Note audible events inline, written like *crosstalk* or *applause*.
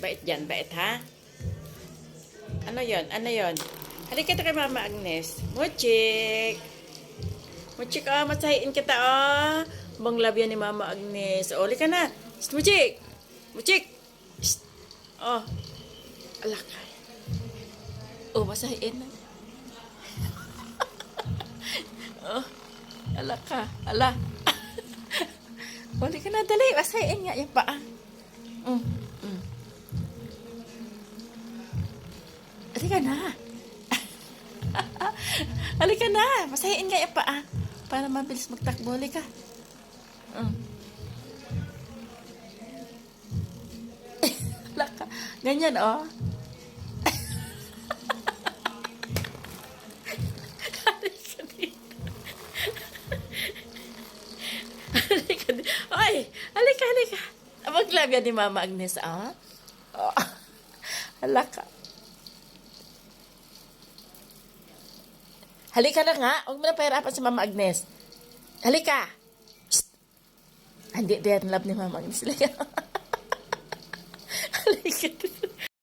Bait yan, bait ha? Ano yon? Ano yon? Halika ka kay Mama Agnes. Muchik! Muchik, oh, masahiin kita, oh. Bang love yan ni Mama Agnes. O, halika na. Shh, Muchik! Muchik! Shh. Oh. Alak. Oh, masahiin na. *laughs* oh. Alak ka. Ala. *laughs* Huli ka na, dali. Masahiin nga yung paa. Mm. Halika na. *laughs* Halika na. Masahiin nga yung paa. Para mabilis magtakbo. Halika. Mm. *laughs* Laka. Ganyan, oh. Halika dito. *laughs* halika dito. Ay, halika, ni Mama Agnes, ah. Oh. Halaka. Halika na nga. Huwag mo na pahirapan si Mama Agnes. Halika. Ah, hindi, dear love ni Mama Agnes. *laughs* Halika. Halika.